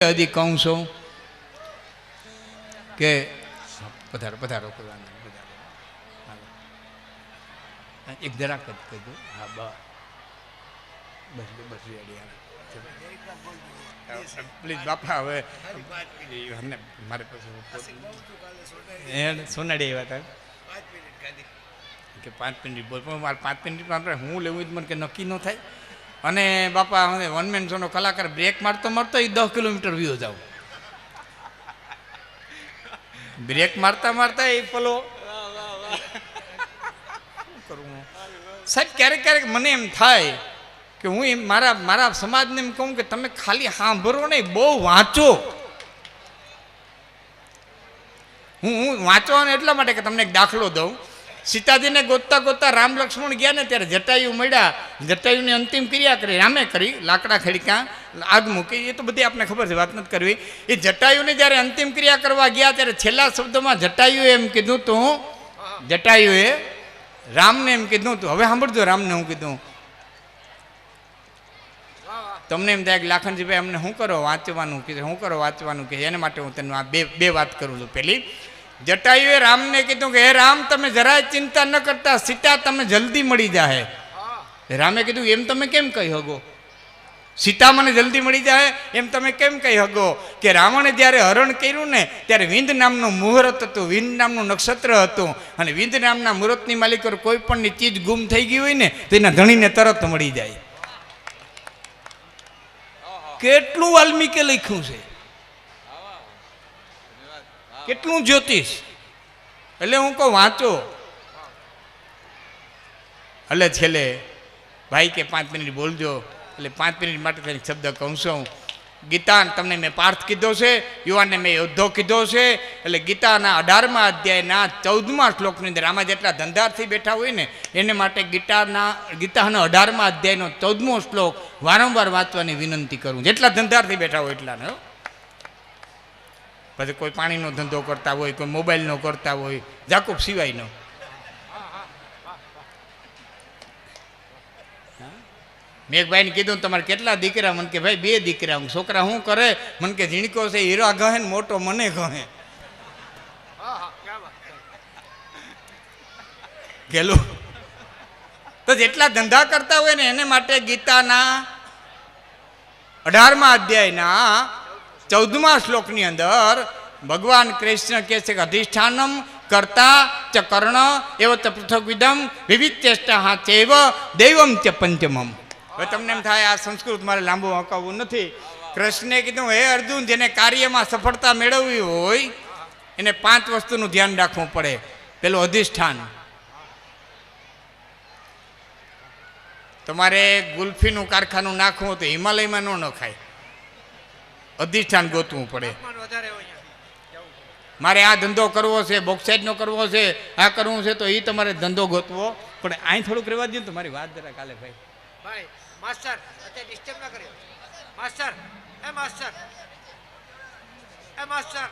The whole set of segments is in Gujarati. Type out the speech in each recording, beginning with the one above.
હજી કહું છું કે પધારો પધારો પધારો. એક જરાક જ કહેજો હા, બસ. બસ રેડી પ્લીઝ, બાપા, હવે અને મારે પછી સોનાડી આવ્યા હતા. કે પાંચ મિનિટ બોલ. પણ મારે પાંચ મિનિટમાં આપણે હું લેવું જ મને કે નક્કી ન થાય. અને બાપા હવે વન મેન શોનો કલાકાર બ્રેક મારતો મારતો એ દસ કિલોમીટર વ્યૂ જાવ બ્રેક મારતા મારતા એ પેલો શું સાહેબ, ક્યારેક ક્યારેક મને એમ થાય કે હું એમ મારા મારા સમાજને એમ કહું કે તમે ખાલી સાંભળો નહીં, બહુ વાંચો. હું હું વાંચવાનો એટલા માટે કે તમને એક દાખલો દઉં. સીતાજીને ગોતતા ગોતતા રામ લક્ષ્મણ ગયા ને ત્યારે જટાયુ મળ્યા. જટાયુની અંતિમ ક્રિયા કરી. રામે કરી. લાકડા ખડીકા આગ મૂકી. એ તો બધી આપણે ખબર છે. વાત નથી કરવી. એ જટાયુને જ્યારે અંતિમ ક્રિયા કરવા ગયા ત્યારે છેલ્લા શબ્દમાં જટાયુએ એમ કીધું તું, જટાયુએ રામને એમ કીધું તું. હવે સાંભળજો રામને હું કીધું. તમને એમ થાય કે લાખનજીભાઈ, અમને શું કરો? વાંચવાનું કે, શું કરો? વાંચવાનું કે. એને માટે હું તને આ બે બે વાત કરું છું. પેલી જટાયુએ રામને કીધું કે હે રામ તમે જરાય ચિંતા ન કરતા સીતા તમે જલ્દી મળી જાહે. રામે કીધું એમ તમે કેમ કહી હગો? સીતા મને જલ્દી મળી જાય એમ તમે કેમ કહી હગો? કે રાવણે જ્યારે હરણ કર્યું ને ત્યારે વિંદ નામનું મુહૂર્ત હતું વિંદ નામનું નક્ષત્ર હતું અને વિંદ નામના મુહૂર્તની માલિકો કોઈ પણની ચીજ ગુમ થઈ ગઈ હોય ને તો એના ધણીને તરત મળી જાય. કેટલું વાલ્મીકે લખ્યું છે? કેટલું જ્યોતિષ? એટલે હું કહું, વાંચો. એટલે છેલ્લે, ભાઈ કે પાંચ મિનિટ બોલજો. એટલે પાંચ મિનિટ માટે કંઈક શબ્દ કહું છું. ગીતા તમને મેં પાર્થ કીધો છે, યુવાનને મેં યોદ્ધો કીધો છે. એટલે ગીતાના અઢારમા અધ્યાયના ચૌદમા શ્લોકની અંદર આમાં જેટલા ધંધારથી બેઠા હોય ને, એને માટે ગીતાના ગીતાના અઢારમા અધ્યાયનો ચૌદમો શ્લોક વારંવાર વાંચવાની વિનંતી કરું. જેટલા ધંધારથી બેઠા હોય એટલાને, હો. પછી કોઈ પાણીનો ધંધો કરતા હોય, કોઈ મોબાઈલનો કરતા હોય, જાકુબ સિવાયનો. મેં એક ભાઈને કીધું તમારે કેટલા દીકરા? મને કે ભાઈ બે દીકરા. હું છોકરા શું કરે? મને કે ઝીણકો છે, હીરા ગહે ને મોટો મને ગહે ગેલું. તો જેટલા ધંધા કરતા હોય ને, એને માટે ગીતાના અઢારમા અધ્યાયના ચૌદમા શ્લોકની અંદર ભગવાન કૃષ્ણ કહે છે કે અધિષ્ઠાનમ કરતા ચ કર્ણ એવ ચ ચેષ્ટા ચૈવ દૈવમ ચ પંચમમ. હવે તમને એમ થાય આ સંસ્કૃત મારે લાંબુ હકાવવું નથી. કૃષ્ણે કીધું, હે અર્જુન, જેને કાર્યમાં સફળતા મેળવવી હોય, એને પાંચ વસ્તુનું ધ્યાન રાખવું પડે. પેલું અધિષ્ઠાન. તમારે ગુલ્ફીનું કારખાનું નાખવું તો હિમાલયમાં ન નખાય. અધિષ્ઠાન ગોતવું પડે. મારે આ ધંધો કરવો છે બોક્સાઇડનો કરવો છે આ કરવું છે તો એ તમારે ધંધો ગોતવો. પણ અહીં થોડુંક રહેવા દો ને તમારી વાત જરા કાલે ભાઈ. ભાઈ માસ્ટર અત્યારે ડિસ્ટર્બ ના કર્યો. માસ્ટર એ માસ્ટર. એ માસ્ટર.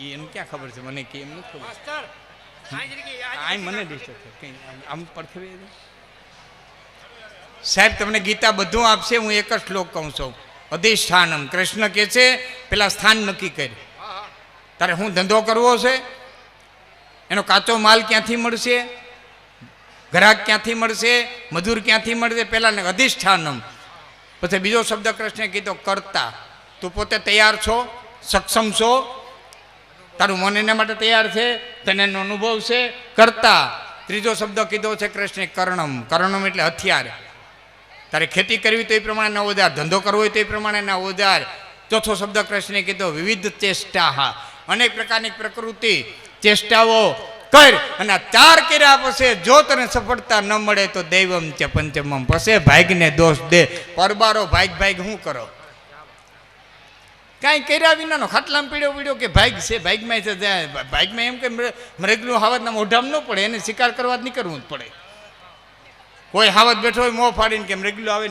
એનું ક્યાં ખબર છે? મને કે એમ નથી માસ્ટર આઈ આ મને ડિસ્ટર્બ છે કંઈ આમ- પરથી પડખે સાહેબ તમને ગીતા બધું આપશે હું એક જ શ્લોક કહું છું. અધિષ્ઠાનમ. કૃષ્ણ કે છે, પેલા સ્થાન નક્કી કરી હા હા તારે હું ધંધો કરવો છે? એનો કાચો માલ ક્યાંથી મળશે? ગ્રાહક ક્યાંથી મળશે? મજૂર ક્યાંથી મળશે? પહેલાં અધિષ્ઠાનમ. પછી બીજો શબ્દ કૃષ્ણે કીધો, કરતા. તું પોતે તૈયાર છો? સક્ષમ છો? તારું મન એના માટે તૈયાર છે? તને એનો અનુભવ છે? કરતા. ત્રીજો શબ્દ કીધો છે કૃષ્ણે, કર્ણમ. કર્ણમ એટલે હથિયાર. તારે ખેતી કરવી તો એ પ્રમાણેના ઓજાર ધંધો કરવો હોય તો એ પ્રમાણેના ઓજાર ચોથો શબ્દ કૃષ્ણે કીધો, વિવિધ ચેષ્ટા અનેક પ્રકારની પ્રકૃતિ, ચેષ્ટાઓ કર અને ચાર કર્યા પછી જો તને સફળતા ન મળે તો દૈવમ છે પંચમમ. પછી ભાગને દોષ દે. પરબારો ભાગ ભાગ શું કરો? કાંઈ કર્યા વિનાનો ખાટલામાં પીડ્યો પીડ્યો કે ભાગ છે, ભાગમાં છે ભાગમાં એમ કે મૃગનું હાવતના મોઢામાં ન પડે, એને શિકાર કરવા જ નીકળવું જ પડે. કોઈ હાવત બેઠો હોય મોં ફાડીને કેમ મૃગલું આવે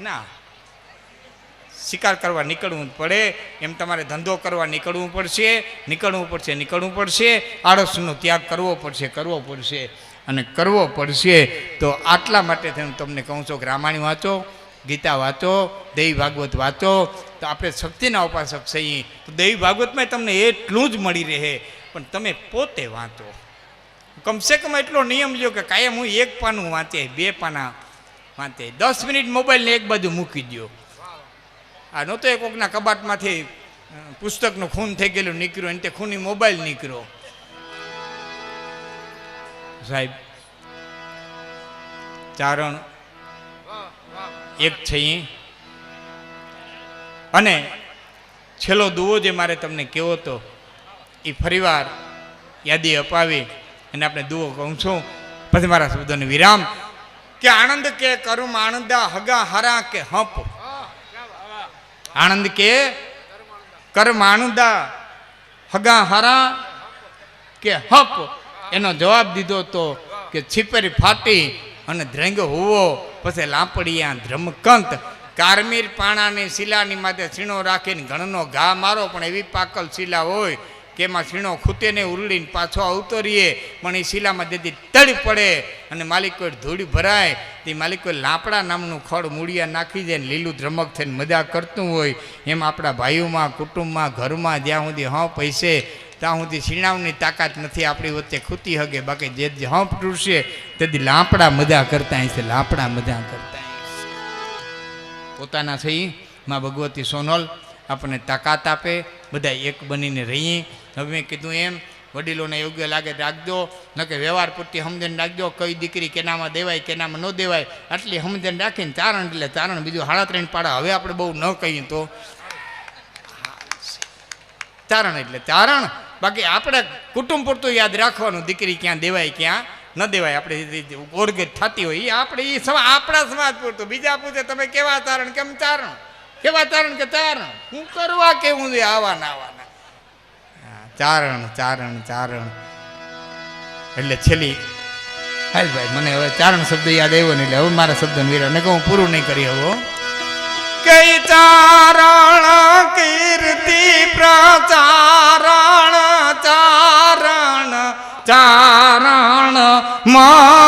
ના? શિકાર કરવા નીકળવું પડે. એમ તમારે ધંધો કરવા નીકળવું પડશે નીકળવું પડશે નીકળવું પડશે. આળસનો ત્યાગ કરવો પડશે કરવો પડશે. અને કરવો પડશે તો આટલા માટે હું તમને કહું છું કે રામાયણ વાંચો, ગીતા વાંચો, દેવી ભાગવત વાંચો. તો આપણે શક્તિના ઉપાસક છીએ. તો દેવી ભાગવતમાં તમને એટલું જ મળી રહે. પણ તમે પોતે વાંચો. કમસે કમ એટલો નિયમ લ્યો કે કાયમ હું એક પાનું વાંચે, બે પાના વાંચે. દસ મિનિટ મોબાઈલને એક બાજુ મૂકી દો આ નહોતો એ કોકના કબાટમાંથી પુસ્તકનું ખૂન થઈ ગયેલું નીકળ્યું અને તે ખૂની મોબાઈલ નીકળ્યો. સાહેબ, ચારણ એક છે. અને છેલ્લો દુવો જે મારે તમને કહેવો હતો એ ફરીવાર યાદી અપાવી. અને આપણે દુઓ કહું છું, પછી મારા શબ્દોને વિરામ. કે આનંદ કે કરું આનંદા હગા હરા કે હંપ. આનંદ કે કર્મ હગા હરા કે હપ. એનો જવાબ દીધો તો કે છીપરી ફાટી અને ધ્રેંગ હોવો, પછી લાપડિયા ધ્રમકંત. કારમીર પાણાની શિલાની માથે છીણો રાખીને ઘણનો ઘા મારો, પણ એવી પાકલ શિલા હોય કે એમાં સીણો ખૂટે ને ઉરડીને પાછો આવતો રહીએ પણ એ શિલામાં તેથી તડ પડે અને માલિકો ધૂળ ભરાય. તે માલિકો લાપડા નામનું ખડ મૂળિયા નાખી દે ને લીલું ધ્રમક થઈને મજા કરતું હોય. એમ આપણા ભાઈઓમાં, કુટુંબમાં, ઘરમાં, જ્યાં સુધી હા પૈસે, ત્યાં સુધી શીણાવની તાકાત નથી આપણી વચ્ચે ખૂતી હગે. બાકી જે જે હંપ તૂટશે, તેથી લાપડા મજા કરતા હશે લાપડા મજા કરતા પોતાના થઈ માં ભગવતી સોનલ આપણને તાકાત આપે. બધા એક બનીને રહીએ. હવે મેં કીધું એમ વડીલોને યોગ્ય લાગે રાખજો ન કે વ્યવહાર પૂરતી સમજણ રાખજો કઈ દીકરી કેનામાં દેવાય કેનામાં ન દેવાય આટલી સમજણ રાખીને ચારણ એટલે ચારણ બીજું હાડા ત્રણ પાડા. હવે આપણે બહુ ન કહીએ તો. ચારણ એટલે ચારણ બાકી આપણે કુટુંબ પૂરતું યાદ રાખવાનું દીકરી ક્યાં દેવાય ક્યાં ન દેવાય. આપણે ઓળગેટ થતી હોય એ આપણે એ સમા આપણા સમાજ પૂરતું. બીજા પૂછે તમે કેવા તારણ? કેમ ચારણ કેવા તારણ કે ચારણ હું કરવા કેવું છે આવાના આવાના હા, ચારણ ચારણ ચારણ. એટલે છેલ્લી હાલ ભાઈ, મને હવે ચારણ શબ્દ યાદ આવ્યો ને એટલે હવે મારા શબ્દ વિરામ. ને હું પૂરું નહીં કરી હવો કઈ ચારણ, કીર્તિ, પ્રચારણ, ચારણ ચારણ માંડન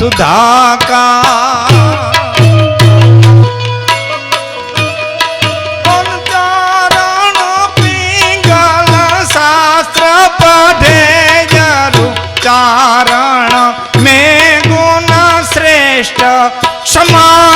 સુધાકા ચારણ शास्त्र શાસ્ત્ર પઢે જરુ ચારણ મેં ગુણ શ્રેષ્ઠ ક્ષમા